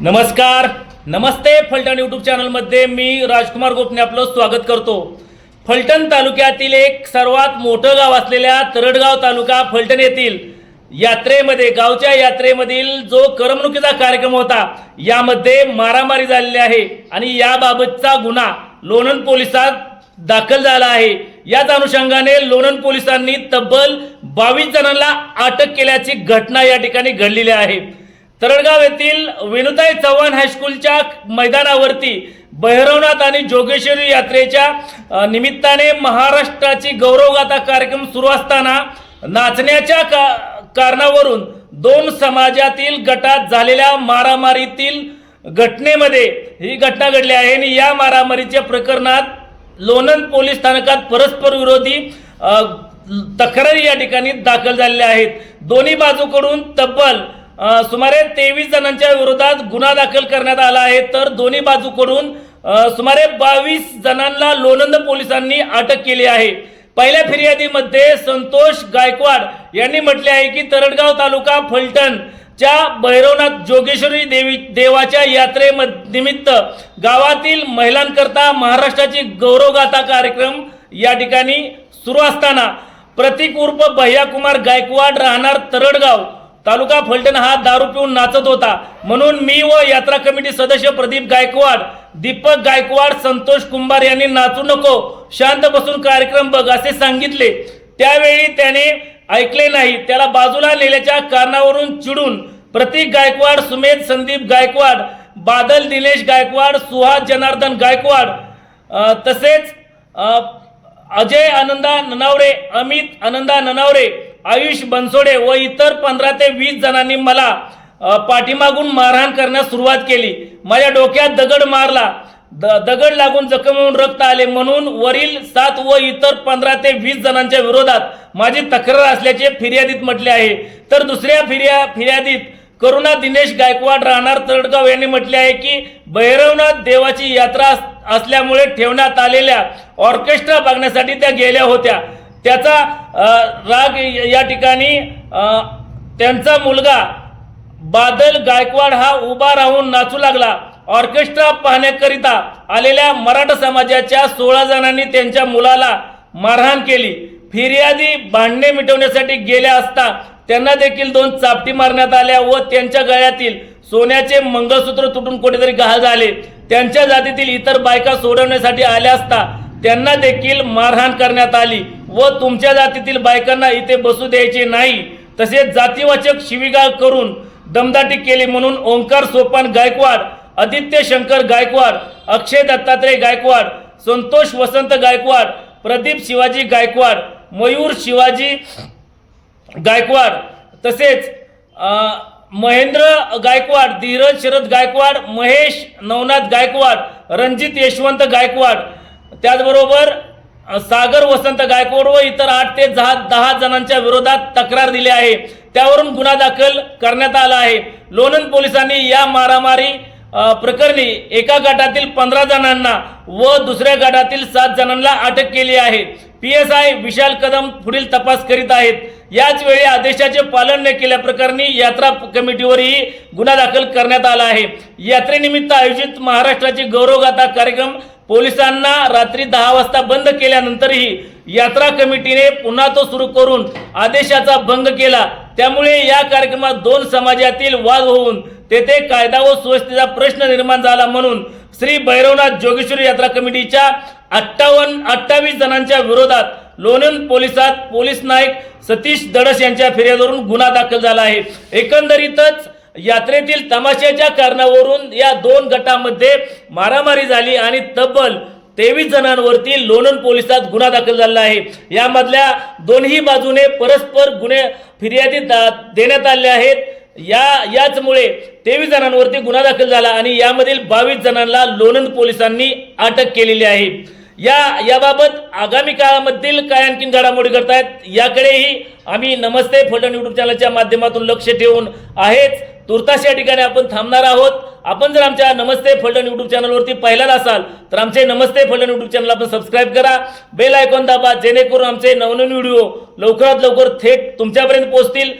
नमस्कार. नमस्ते फलटण यूट्यूब चॅनलमध्ये मी राजकुमार गोपने आपलं स्वागत करतो. फलटण तालुक्यातील एक सर्वात मोठं गाव असलेल्या तरडगाव तालुका फलटण येथील यात्रेमध्ये गावच्या यात्रेमधील जो करमणुकीचा कार्यक्रम होता यामध्ये मारामारी झालेली आहे आणि याबाबतचा गुन्हा लोणंद पोलिसात दाखल झाला आहे. याच अनुषंगाने लोणंद पोलिसांनी तब्बल बावीस जणांना अटक केल्याची घटना या ठिकाणी घडलेली आहे. तरळगाव येथील विनुताई चव्हाण हायस्कूलच्या मैदानावरती भैरवनाथ आणि जोगेश्वरी यात्रेच्या निमित्ताने महाराष्ट्राची गौरवगाथा कार्यक्रम सुरू असताना नाचण्याच्या का कारणावरून दोन समाजातील गटात झालेल्या मारामारीतील घटनेमध्ये ही घटना घडली आहे आणि या मारामारीच्या प्रकरणात लोणंद पोलीस स्थानकात परस्पर विरोधी तक्रारी या ठिकाणी दाखल झालेल्या आहेत. दोन्ही बाजूकडून तब्बल सुमारे तेवीस जणांच्या विरोधात गुन्हा दाखल करण्यात आला आहे. तर दोन्ही बाजूकडून सुमारे बावीस जणांना लोणंद पोलिसांनी अटक केली आहे. पहिल्या फिर्यादीमध्ये संतोष गायकवाड यांनी म्हटले आहे की तरडगाव तालुका फलटण च्या भैरवनाथ जोगेश्वरी देवी देवाच्या यात्रे निमित्त गावातील महिलांकरता महाराष्ट्राची गौरवगाथा कार्यक्रम या ठिकाणी सुरू असताना प्रतीक उर्फ भैयाकुमार गायकवाड राहणार तरडगाव. तालुका फलटण हा दारू पिऊन नाचत होता. म्हणून मी व यात्रा कमिटी सदस्य प्रदीप गायकवाड दीपक गायकवाड संतोष कुंभार यांनी नाचू नको शांत बसून कार्यक्रम बघ असे सांगितले. त्यावेळी त्याने ऐकले नाही. त्याला बाजूला नेल्याच्या कारणावरून चिडून प्रतीक गायकवाड सुमेध संदीप गायकवाड बादल दिनेश गायकवाड सुहास जनार्दन गायकवाड तसेच अजय आनंदा ननावरे अमित आनंदा ननावरे आयुष बनसोडे व इतर पंधरा ते वीस जणांनी मला पाठीमागून मारहाण करण्यास सुरुवात केली. माझ्या डोक्यात दगड मारला. द दगड लागून जखम होऊन रक्त आले म्हणून वरील सात व इतर पंधरा ते वीस जणांच्या विरोधात माझी तक्रार असल्याचे फिर्यादीत म्हटले आहे. तर दुसऱ्या फिर्या फिर्यादीत करुणा दिनेश गायकवाड राहणार तळगाव यांनी म्हटले आहे की भैरवनाथ देवाची यात्रा असल्यामुळे ठेवण्यात आलेल्या ऑर्केस्ट्रा बघण्यासाठी त्या गेल्या होत्या. त्याचा राग या ठिकाणी त्यांचा मुलगा बादल गायकवाड हा उभा राहून नाचू लागला. ऑर्केस्ट्रा पाहण्याकरिता आलेल्या मराठा समाजाच्या सोळा जणांनी त्यांच्या मुलाला मारहाण केली. फिर्यादी भांडणे मिटवण्यासाठी गेल्या असता त्यांना देखील दोन चापटी मारण्यात आल्या व त्यांच्या गळ्यातील सोन्याचे मंगळसूत्र तुटून कुठेतरी घाल झाले. त्यांच्या जातीतील इतर बायका सोडवण्यासाठी आल्या असता त्यांना देखील मारहाण करण्यात आली. व तुमच्या जातीतील बायकांना इथे बसू द्यायचे नाही. तसेच जातीवाचक शिवीगाळ करून दमदाटी केली म्हणून ओंकार सोपान गायकवाड आदित्य शंकर गायकवाड अक्षय दत्तात्रय गायकवाड संतोष वसंत गायकवाड प्रदीप शिवाजी गायकवाड मयूर शिवाजी गायकवाड तसेच महेंद्र गायकवाड धीरज शरद गायकवाड महेश नवनाथ गायकवाड रणजित यशवंत गायकवाड. त्याचबरोबर सागर वसंत गायकवाड व इतर आठ ते दहा दहा जणांच्या विरोधात तक्रार दिली आहे. त्यावरून गुन्हा दाखल करण्यात आला आहे. लोणंद पोलिसांनी या मारामारी प्रकरणी एका गटातील पंधरा जणांना व दुसऱ्या गटातील सात जणांना अटक केली आहे. P S I Vishal Kadam पुढील तपास करीत आहेत. याच वेळी आदेशाचे पालन न केल्याप्रकरणी यात्रा कमिटीवरही गुन्हा दाखल करण्यात आला आहे. यात्रेनिमित्त आयोजित महाराष्ट्राची गौरवगाथा कार्यक्रम पोलिसांना रात्री दहा वाजता बंद केल्यानंतरही यात्रा कमिटीने पुन्हा तो सुरू करून आदेशाचा भंग केला. त्यामुळे या कार्यक्रमात दोन समाजातील वाद होऊन तेथे कायदा व सुव्यवस्थेचा प्रश्न निर्माण झाला म्हणून श्री भैरवनाथ जोगेश्वरी यात्रा कमिटीच्या अठ्ठावन्न अठ्ठावीस जणांच्या विरोधात लोणंद पोलिसात पोलीस नायक सतीश दडस यांच्या फिर्यादवरून गुन्हा दाखल झाला आहे. एकंदरीतच यात्रेतील तमाशाच्या कारणावरून या दोन गटामध्ये मारामारी झाली आणि तब्बल तेवीस जणांवरती लोणंद पोलिसात गुन्हा दाखल झाला आहे. यामधल्या दोन्ही बाजूने परस्पर गुन्हे फिर्यादी दा- देण्यात आले आहेत. या याचमुळे तेवीस जणांवरती गुन्हा दाखल झाला आणि यामधील बावीस जणांना लोणंद पोलिसांनी अटक केलेली आहे. या याबाबत आगामी काळामधील काय आणखीन घडामोडी करतायत याकडेही आम्ही नमस्ते फलटण युट्यूब चॅनलच्या माध्यमातून लक्ष ठेवून आहेच. तुर्तास या ठिकाणी आपण थांबणार आहोत. आपण जर आमच्या नमस्ते फलटण यूट्यूब चॅनलवरती पहिल्यांदा असाल तर आमचे नमस्ते फलटण यूट्यूब चॅनल आपण सबस्क्राईब करा. बेल आयकॉन दाबा जेणेकरून आमचे नवनवीन व्हिडिओ लवकरात लवकर थेट तुमच्यापर्यंत पोहोचतील.